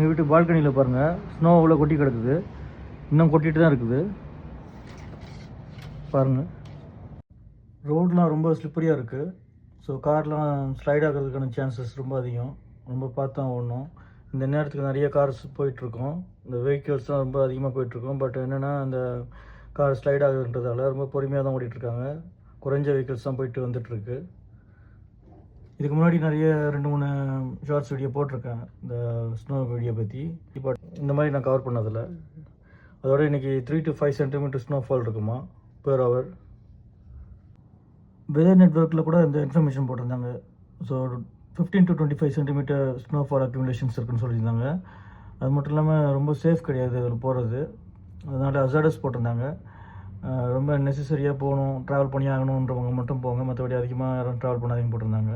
எங்கள் வீட்டு பால்கனியில் பாருங்கள் ஸ்னோ அவ்வளோ கொட்டி கிடக்குது. இன்னும் கொட்டிட்டு தான் இருக்குது. பாருங்கள் ரோடெலாம் ரொம்ப ஸ்லிப்பரியாக இருக்குது ஸோ கார்லாம் ஸ்லைட் ஆகிறதுக்கான சான்சஸ் ரொம்ப அதிகம். ரொம்ப பார்த்தா ஓடணும். இந்த நேரத்துக்கு நிறைய கார்ஸ் போயிட்டுருக்கோம் இந்த வெஹிக்கிள்ஸ்லாம் ரொம்ப அதிகமாக போயிட்டுருக்கோம் பட் என்னென்னா அந்த கார் ஸ்லைட் ஆகுதுன்றதால ரொம்ப பொறுமையாக தான் ஓடிட்டுருக்காங்க குறைஞ்ச வெஹிக்கிள்ஸ் தான் போயிட்டு வந்துட்டுருக்கு இதுக்கு முன்னாடி நிறைய ரெண்டு மூணு ஷார்ட்ஸ் வீடியோ போட்டிருக்கேன் இந்த ஸ்னோ வீடியோ பற்றி இப்போ இந்த மாதிரி நான் கவர் பண்ணதில்ல. அதோட இன்றைக்கி three to five centimetre snowfall இருக்குமா? பெர் ஹவர் வெதர் நெட்ஒர்க்கில் கூட இந்த இன்ஃபர்மேஷன் போட்டிருந்தாங்க. So fifteen to twenty five centimetre snowfall accumulations இருக்குன்னு சொல்லியிருந்தாங்க. அது மட்டும் இல்லாமல் ரொம்ப சேஃப் கிடையாது அதில் போகிறது அதனால் அசாடஸ் போட்டிருந்தாங்க. ரொம்ப நெசசரியாக போகணும் ட்ராவல் பண்ணி ஆகணுன்றவங்க மட்டும் போங்க. மற்றபடி அதிகமாக யாரும் ட்ராவல் பண்ணாதீங்க போட்டிருந்தாங்க.